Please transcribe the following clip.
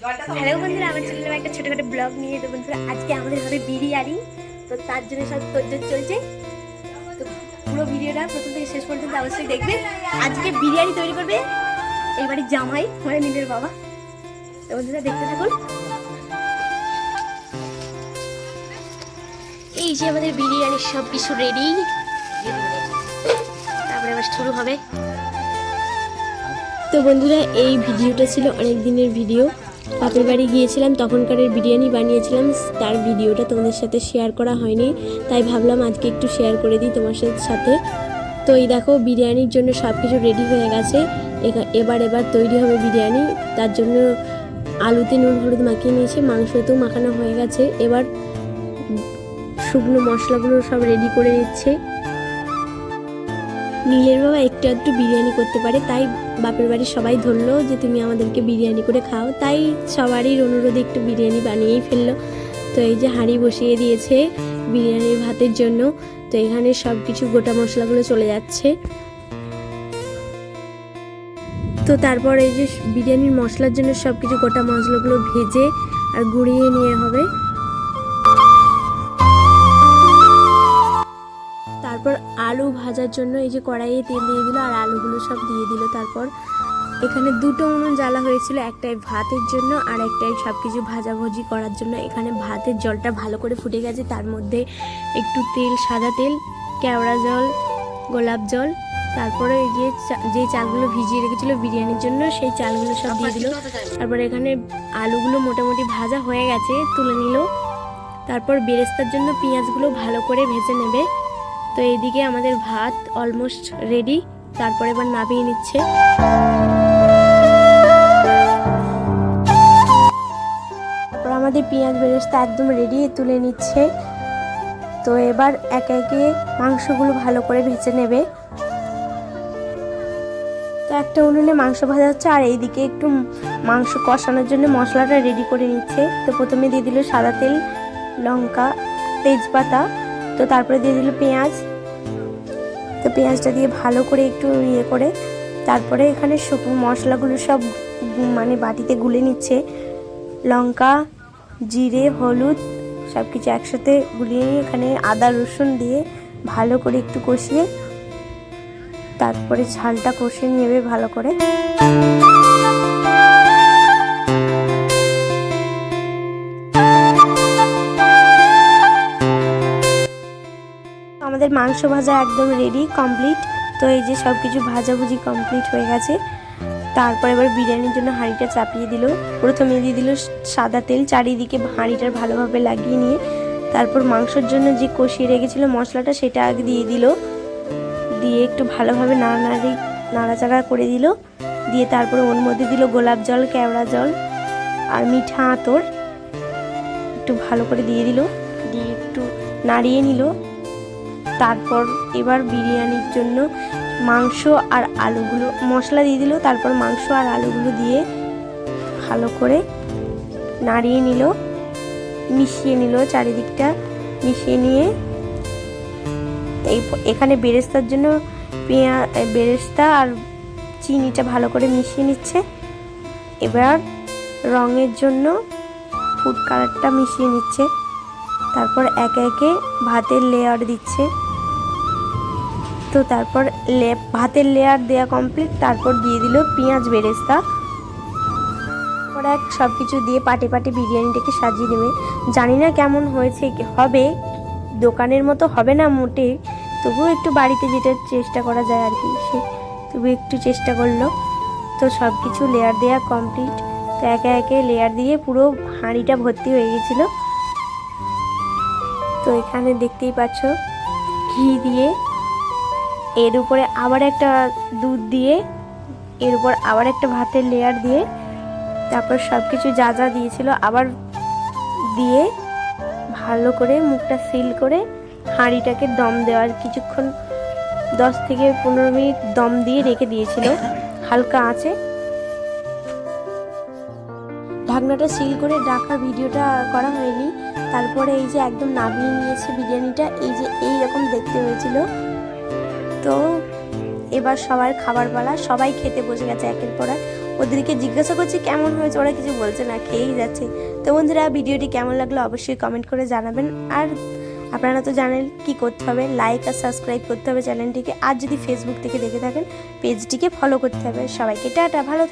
Hello বন্ধুরা, আমার চ্যানেলে একটা ছোটখাটো ব্লগ নিয়ে তো বন্ধুরা, আজকে আমাদের ঘরে বিরিয়ানি। তো তার জন্য সব তোর চলছে। তো পুরো ভিডিওটা প্রথম থেকে শেষ পর্যন্ত অবশ্যই দেখবে। আজকে বিরিয়ানি তৈরি করবে এই বাড়ির জামাই মানে নীলের বাবা। তো বন্ধুরা, দেখতে থাকুন। এই যে আমাদের বিরিয়ানির সব কিছু রেডি তারপরে আবার শুরু হবে। তো বন্ধুরা, এই ভিডিওটা ছিল অনেক দিনের ভিডিও। বাপের বাড়ি গিয়েছিলাম তখনকারের বিরিয়ানি বানিয়েছিলাম, তার ভিডিওটা তোমাদের সাথে শেয়ার করা হয়নি, তাই ভাবলাম আজকে একটু শেয়ার করে দিই তোমার সাথে। তো এই দেখো, বিরিয়ানির জন্য সব কিছু রেডি হয়ে গেছে। এবার এবার তৈরি হবে বিরিয়ানি, তার জন্য আলুতে নুন, হলুদ মাখিয়ে নিয়েছে, মাংসতেও মাখানো হয়ে গেছে। এবার শুকনো মশলাগুলো সব রেডি করে নিচ্ছে। নীলের বাবা একটু একটু বিরিয়ানি করতে পারে, তাই বাপের বাড়ির সবাই ধরলো যে তুমি আমাদেরকে বিরিয়ানি করে খাও। তাই সবারই অনুরোধে একটু বিরিয়ানি বানিয়েই ফেলল। তো এই যে হাঁড়ি বসিয়ে দিয়েছে বিরিয়ানির ভাতের জন্য, তো এখানে সব কিছু গোটা মশলাগুলো চলে যাচ্ছে। তো তারপর এই যে বিরিয়ানির মশলার জন্য সব কিছু গোটা মশলাগুলো ভেজে আর গুঁড়িয়ে নিয়ে হবে। আলু ভাজার জন্য এই যে কড়াইয়ে তেল দিয়ে দিল আর আলুগুলো সব দিয়ে দিল। তারপর এখানে দুটো উনুন জ্বালা হয়েছিল, একটাই ভাতের জন্য আর একটাই সব কিছু ভাজাভুজি করার জন্য। এখানে ভাতের জলটা ভালো করে ফুটে গেছে, তার মধ্যে একটু তেল, সাদা তেল, কেওড়া জল, গোলাপ জল, তারপরে এই যে যে চালগুলো ভিজিয়ে রেখেছিল বিরিয়ানির জন্য, সেই চালগুলো সব দিয়ে দিল। তারপর এখানে আলুগুলো মোটামুটি ভাজা হয়ে গেছে, তুলে নিল। তারপর বেরেস্তার জন্য পেঁয়াজগুলো ভালো করে ভেজে নেবে। তো এইদিকে আমাদের ভাত অলমোস্ট রেডি তারপরে এবার নামিয়ে নিচ্ছে। তারপর আমাদের পেঁয়াজ বেরেস্তা একদম রেডি তুলে নিচ্ছে। তো এবার একে একে মাংসগুলো ভালো করে ভেজে নেবে। তো একটা উনুনে মাংস ভাজা হচ্ছে, আর এইদিকে একটু মাংস কষানোর জন্য মশলাটা রেডি করে নিচ্ছে। তো প্রথমে দিয়ে দিল সাদা তেল, লঙ্কা, তেজপাতা। তো তারপরে দিয়ে দিল পেঁয়াজ। তো পেঁয়াজটা দিয়ে ভালো করে একটু ইয়ে করে, তারপরে এখানে শুকনো মশলাগুলো সব মানে বাটিতে গুলে নিচ্ছে। লঙ্কা, জিরে, হলুদ সব কিছু একসাথে গুলিয়ে নিয়ে এখানে আদা, রসুন দিয়ে ভালো করে একটু কষিয়ে, তারপরে ঝালটা কষিয়ে নেবে ভালো করে। আমাদের মাংস ভাজা একদম রেডি কমপ্লিট তো এই যে সব কিছু ভাজাভুজি কমপ্লিট হয়ে গেছে। তারপর এবার বিরিয়ানির জন্য হাঁড়িটা চাপিয়ে দিল। প্রথমে দিয়ে দিল সাদা তেল, চারিদিকে হাঁড়িটার ভালোভাবে লাগিয়ে নিয়ে তারপর মাংসের জন্য যে কষিয়ে রেখেছিল মশলাটা সেটা আগে দিয়ে দিল। দিয়ে একটু ভালোভাবে নাড়ানাড়ি, নাড়াচাড়া করে দিল। দিয়ে তারপরে ওর মধ্যে দিল গোলাপ জল, কেওড়া জল আর মিঠা আতর। একটু ভালো করে দিয়ে দিল। দিয়ে একটু নাড়িয়ে নিল। তারপর এবার বিরিয়ানির জন্য মাংস আর আলুগুলো, মশলা দিয়ে দিল, তারপর মাংস আর আলুগুলো দিয়ে ভালো করে নাড়িয়ে নিল, মিশিয়ে নিল চারিদিকটা, মিশিয়ে নিয়ে এই এখানে বেরেস্তার জন্য পেঁয়া বেরেস্তা আর চিনিটা ভালো করে মিশিয়ে নিচ্ছে। এবার রঙের জন্য ফুড কালারটা মিশিয়ে নিচ্ছে। তারপর একে একে ভাতের লেয়ার দিচ্ছে। তো তারপর ভাতের লেয়ার দেওয়া কমপ্লিট তারপর দিয়ে দিল পেঁয়াজ বেরেস্তা। তারপর এক সব কিছু দিয়ে পাটে পাটে বিরিয়ানিটাকে সাজিয়ে নেবে জানি না কেমন হয়েছে হবে। দোকানের মতো হবে না মোটে। তবুও একটু বাড়িতে যেটা চেষ্টা করা যায় আর কি, সে তবু একটু চেষ্টা করল। তো সব কিছু লেয়ার দেওয়া কমপ্লিট তো একে একে লেয়ার দিয়ে পুরো হাঁড়িটা ভর্তি হয়ে গেছিল। তো এখানে দেখতেই পাচ্ছ, ঘি দিয়ে এর উপরে আবার একটা দুধ দিয়ে, এর উপর আবার একটা ভাতের লেয়ার দিয়ে, তারপর সব কিছু যা যা দিয়েছিল আবার দিয়ে ভালো করে মুখটা সিল করে হাঁড়িটাকে দম দেওয়ার কিছুক্ষণ, দশ থেকে পনেরো মিনিট দম দিয়ে রেখে দিয়েছিল। হালকা আঁচে। ঢাকনাটা সিল করে ডাকা ভিডিওটা করা হয়নি। তারপরে এই যে একদম নামিয়ে নিয়েছে বিরিয়ানিটা, এই যে এই রকম দেখতে হয়েছিল। তো এবার সবার খাবার পালা সবাই খেতে বসে গেছে একের পর এক। ওদেরকে জিজ্ঞাসা করছি, কেমন হয়েছে? ওরা কিছু বলছে না, খেয়েই যাচ্ছে। তো বন্ধুরা, ভিডিওটি কেমন লাগল অবশ্যই কমেন্ট করে জানাবেন। আর আপনারা তো জানেন কি করতে হবে লাইক আর সাবস্ক্রাইব করতে হবে চ্যানেলটিকে। আর যদি ফেসবুক থেকে দেখে থাকেন পেজটিকে ফলো করতে হবে। সবাইকে টাটা, ভালো